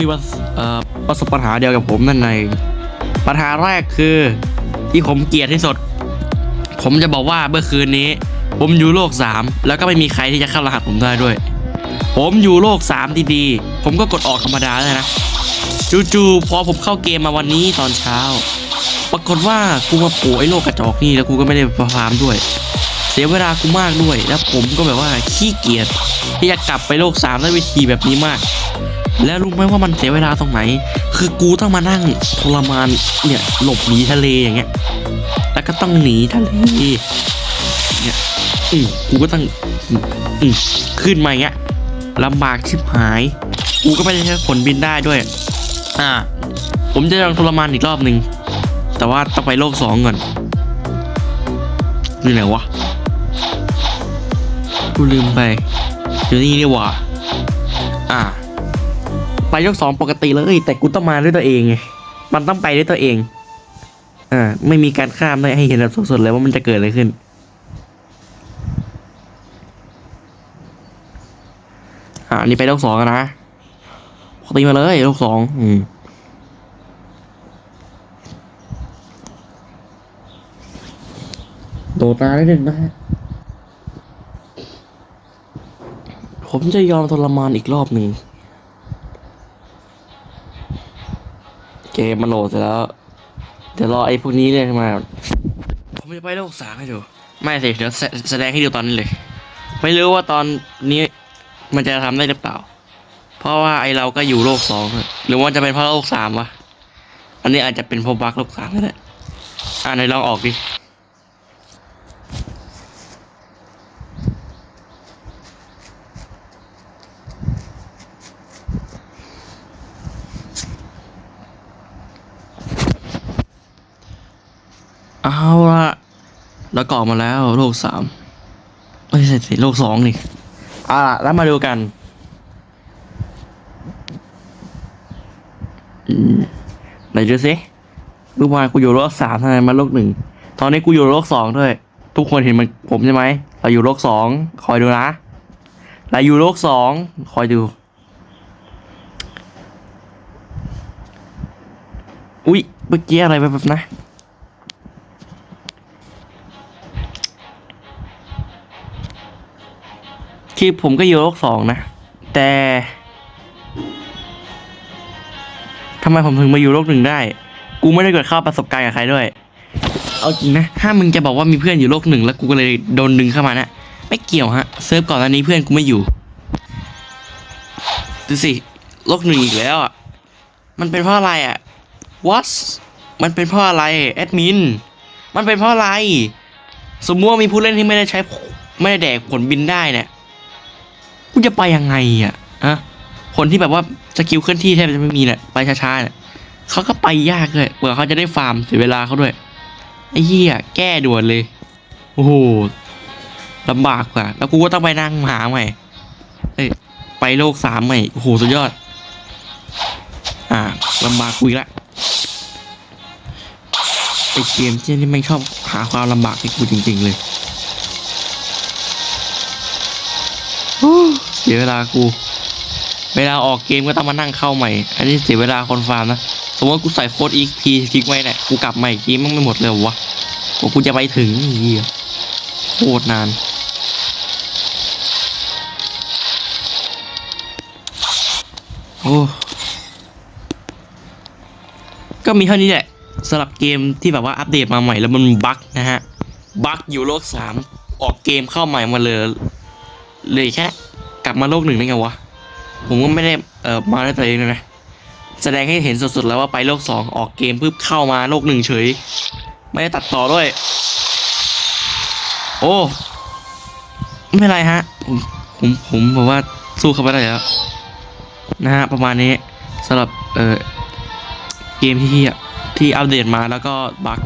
มีประสบปัญหาเดียวกับผมนั่นเองปัญหาแรกคือที่ผมเกลียดที่สุด ผมจะบอกว่าเมื่อคืนนี้ ผมอยู่โลก 3 แล้วก็ไม่มีใครที่จะเข้ารหัสผมได้ด้วย ผมอยู่โลก 3 ดีๆ ผมก็กดออกธรรมดาเลยนะจู่ๆพอผมเข้าเกมมาวันนี้ตอนเช้า ปรากฏว่ากูมาโผล่ไอ้โลกกระจอกนี่แล้วกูก็ไม่ได้ฟาร์มด้วย เสียเวลากูมากด้วย แล้วผมก็แบบว่าขี้เกียจที่จะกลับไปโลกสามด้วยวิธีแบบนี้มาก แล้วรู้ไหมว่ามันเสียเวลาตรงไหน คือกูต้องมานั่งทรมานเนี่ยหลบหนีทะเลอย่างเงี้ย แล้วก็ต้องหนีทะเลเนี่ยอืมกูก็ต้องอืมอืมขึ้นมาอย่างเงี้ยลำบากชิบหาย กูก็ไม่ได้ใช้ขนบินได้ด้วย อ่า ผมจะลองทรมานอีกรอบหนึ่งแต่ว่าต้องไปโลกสองก่อนนี่ไหนวะ กูลืมไปอยู่นี่นี่หว่า อ่า ไปโลกสองปกติเลย แต่กูต้องมาด้วยตัวเองไงมันต้องไปด้วยตัวเอง อ่า ไม่มีการข้ามเลยให้เห็นแบบสดๆเลยว่ามันจะเกิดอะไรขึ้น อ่านี่ไปโลกสองกันนะปกติมาเลยโลกสองอืมโดดมาได้หนึ่งนะฮะผมจะยอมทรมานอีกรอบหนึ่ง เกมมันโหลดเสร็จแล้ว เดี๋ยวรอไอ้พวกนี้เนี่ยมาผมจะไปโลกสามให้ดู ไม่สิ เดี๋ยวแสแสดงให้ดูตอนนี้เลย ไม่รู้ว่าตอนนี้มันจะทำได้หรือเปล่า เพราะว่าไอเราก็อยู่โลกสองหรือว่าจะเป็นเพราะโลกสามวะ อันนี้อาจจะเป็นเพราะบั๊กโลกสามก็ได้อ่าไหนลองออกดิ เอาละ แล้วก็อมาแล้วโลกสามไม่ใช่สิโลกสองนี่เอาละแล้วมาดูกันไหนดูสิเมื่อวานกูอยู่โลกสามทำไมมาโลกหนึ่งตอนนี้กูอยู่โลกสองด้วย ทุกคนเห็นมันผมใช่ไหมเราอยู่โลกสองคอยดูนะเราอยู่โลกสองคอยดูอุ๊ยเมื่อกี้อะไรแบบนะ คือผมก็อยู่โลกสองนะ แต่ทำไมผมถึงมาอยู่โลกหนึ่งได้ กูไม่ได้เกิดเข้าประสบการณ์กับใครด้วย เอาจริงนะ ถ้ามึงจะบอกว่ามีเพื่อนอยู่โลกหนึ่งแล้วกูก็เลยโดนดึงเข้ามานะไม่เกี่ยวฮะ เซิร์ฟก่อนอันนี้เพื่อนกูไม่อยู่ ดูสิ โลกหนึ่งอีกแล้วอะ มันเป็นเพราะอะไรอะ what มันเป็นเพราะอะไรแอดมิน มันเป็นเพราะอะไร สมมติว่ามีผู้เล่นที่ไม่ได้ใช้ไม่ได้แดกผลบินได้เนี่ย กูจะไปยังไงอะอะคนที่แบบว่าสกิลเคลื่อนที่แทบจะไม่มีเนี่ยไปช้าๆเนี่ยเขาก็ไปยากเลยกว่าเขาจะได้ฟาร์มเสียเวลาเขาด้วยไอ้เหี้ยแก้ด่วนเลย โอ้โหลำบากกว่า แล้วกูก็ต้องไปนั่งหาใหม่เอ้ยไปโลกสามใหม่โอ้โหสุดยอด อ่าลำบากกูอีกละไอเกมที่นี่ไม่ชอบหาความลำบากให้กูจริง ๆ เลย สียเวลากู เวลาออกเกมก็ต้องมานั่งเข้าใหม่ อันนี้เสียเวลาคนฟาร์มนะ สมมติกูใส่โค้ด EXP ทิ้งไว้เนี่ย กูกลับมาอีกทีมันไม่หมดเลยวะกว่ากูจะไปถึงเฮียโคตรนานโอ้ก็มีเท่านี้แหละสำหรับเกมที่แบบว่าอัปเดตมาใหม่แล้วมันบั๊กนะฮะ บั๊กอยู่โลกสามออกเกมเข้าใหม่มาเลย เลยแค่ กลับมาโลกหนึ่งได้ไงวะ ผมก็ไม่ได้เอ่อมาได้วยตัวเองเลยนะ แสดงให้เห็นสดๆแล้วว่าไปโลกสองออกเกมปุ๊บเข้ามาโลกหนึ่งเฉย ไม่ได้ตัดต่อด้วย โอ้ ไม่เป็นไรฮะ ผมผมผมบอกว่าสู้เขาไปได้แล้ว นะฮะ ประมาณนี้สำหรับเอ่อเกมที่ที่ที่อัปเดตมาแล้วก็บั๊ก